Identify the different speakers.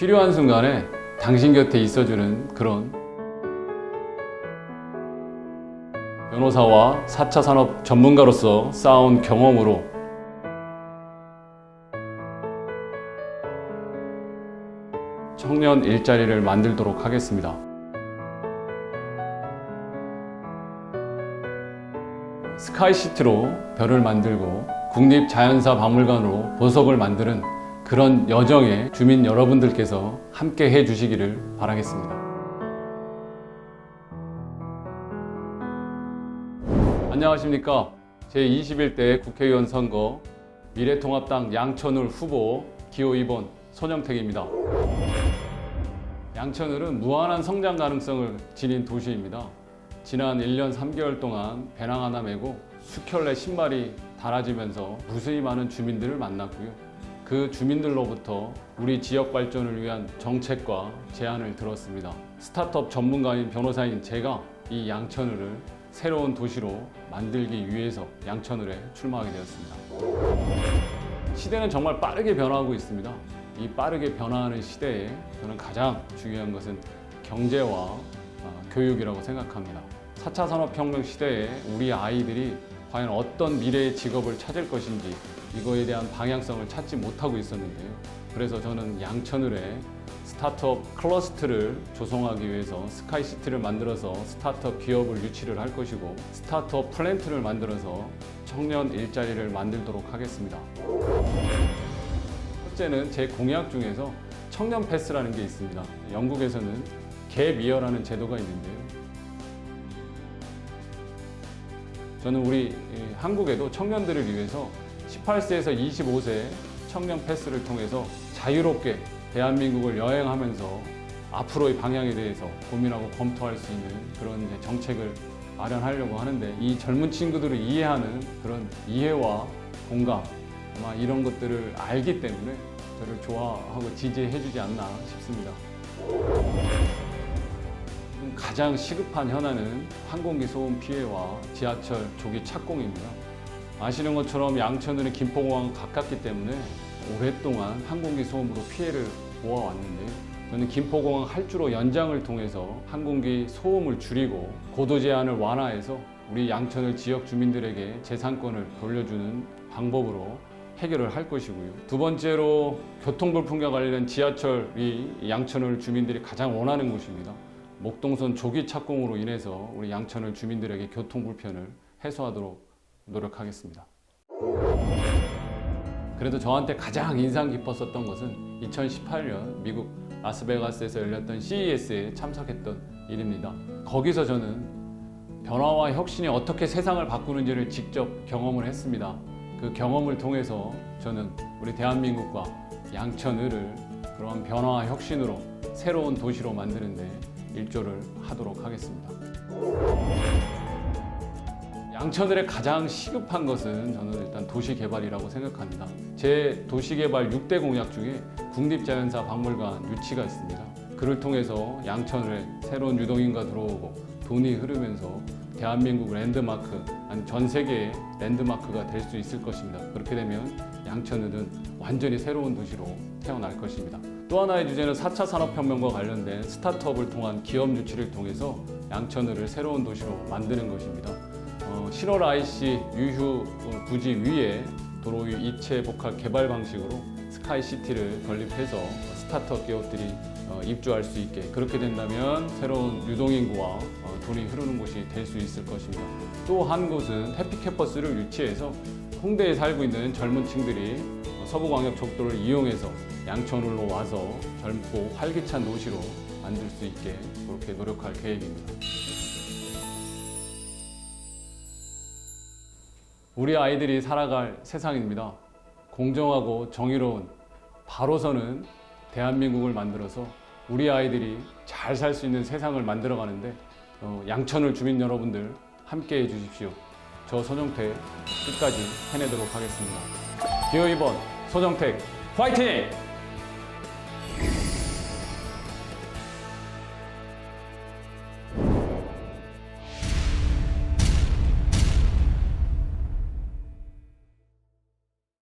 Speaker 1: 필요한 순간에 당신 곁에 있어주는 그런 변호사와 4차 산업 전문가로서 쌓아온 경험으로 청년 일자리를 만들도록 하겠습니다. 스카이시티로 별을 만들고 국립자연사 박물관으로 보석을 만드는 그런 여정에 주민 여러분들께서 함께 해 주시기를 바라겠습니다. 안녕하십니까. 제21대 국회의원 선거 미래통합당 양천울 후보 기호 2번 손영택입니다. 양천을은 무한한 성장 가능성을 지닌 도시입니다. 지난 1년 3개월 동안 배낭 하나 메고 수켤레 신발이 달아지면서 무수히 많은 주민들을 만났고요. 그 주민들로부터 우리 지역 발전을 위한 정책과 제안을 들었습니다. 스타트업 전문가인 변호사인 제가 이 양천을을 새로운 도시로 만들기 위해서 양천을에 출마하게 되었습니다. 시대는 정말 빠르게 변화하고 있습니다. 이 빠르게 변화하는 시대에 저는 가장 중요한 것은 경제와 어, 교육이라고 생각합니다. 4차 산업혁명 시대에 우리 아이들이 과연 어떤 미래의 직업을 찾을 것인지 이거에 대한 방향성을 찾지 못하고 있었는데요. 그래서 저는 양천을에 스타트업 클러스터를 조성하기 위해서 스카이시티를 만들어서 스타트업 기업을 유치를 할 것이고 스타트업 플랜트를 만들어서 청년 일자리를 만들도록 하겠습니다. 첫째는 제 공약 중에서 청년 패스라는 게 있습니다. 영국에서는 갭이어라는 제도가 있는데요. 저는 우리 이, 한국에도 청년들을 위해서 18세에서 25세 청년 패스를 통해서 자유롭게 대한민국을 여행하면서 앞으로의 방향에 대해서 고민하고 검토할 수 있는 그런 정책을 마련하려고 하는데 이 젊은 친구들을 이해하는 그런 이해와 공감 아마 이런 것들을 알기 때문에 저를 좋아하고 지지해주지 않나 싶습니다. 가장 시급한 현안은 항공기 소음 피해와 지하철 조기 착공입니다. 아시는 것처럼 양천은 김포공항 가깝기 때문에 오랫동안 항공기 소음으로 피해를 보아왔는데요. 저는 김포공항 할주로 연장을 통해서 항공기 소음을 줄이고 고도 제한을 완화해서 우리 양천을 지역 주민들에게 재산권을 돌려주는 방법으로 해결을 할 것이고요. 두 번째로 교통 불편과 관련 지하철이 양천을 주민들이 가장 원하는 곳입니다. 목동선 조기 착공으로 인해서 우리 양천을 주민들에게 교통 불편을 해소하도록 노력하겠습니다. 그래도 저한테 가장 인상 깊었었던 것은 2018년 미국 라스베가스에서 열렸던 CES에 참석했던 일입니다. 거기서 저는 변화와 혁신이 어떻게 세상을 바꾸는지를 직접 경험을 했습니다. 그 경험을 통해서 저는 우리 대한민국과 양천을을 그런 변화와 혁신으로 새로운 도시로 만드는데 일조를 하도록 하겠습니다. 양천을의 가장 시급한 것은 저는 일단 도시 개발이라고 생각합니다. 제 도시 개발 6대 공약 중에 국립자연사 박물관 유치가 있습니다. 그를 통해서 양천을에 새로운 유동인가 들어오고 돈이 흐르면서 대한민국 랜드마크, 아니 전 세계의 랜드마크가 될 수 있을 것입니다. 그렇게 되면 양천을은 완전히 새로운 도시로 태어날 것입니다. 또 하나의 주제는 4차 산업혁명과 관련된 스타트업을 통한 기업 유치를 통해서 양천을을 새로운 도시로 만드는 것입니다. 어, 7월 IC 유휴 어, 부지 위에 도로 위 입체 복합 개발 방식으로 스카이시티를 건립해서 스타트업 기업들이 어, 입주할 수 있게 그렇게 된다면 새로운 유동인구와 어, 돈이 흐르는 곳이 될 수 있을 것입니다. 또 한 곳은 해피캠퍼스를 유치해서 홍대에 살고 있는 젊은 층들이 어, 서부광역속도를 이용해서 양천으로 와서 젊고 활기찬 도시로 만들 수 있게 그렇게 노력할 계획입니다. 우리 아이들이 살아갈 세상입니다. 공정하고 정의로운 바로 서는 대한민국을 만들어서 우리 아이들이 잘 살 수 있는 세상을 만들어 가는데 어, 양천을 주민 여러분들 함께 해 주십시오. 저 손영택 끝까지 해내도록 하겠습니다. 기호 2번 손영택 화이팅!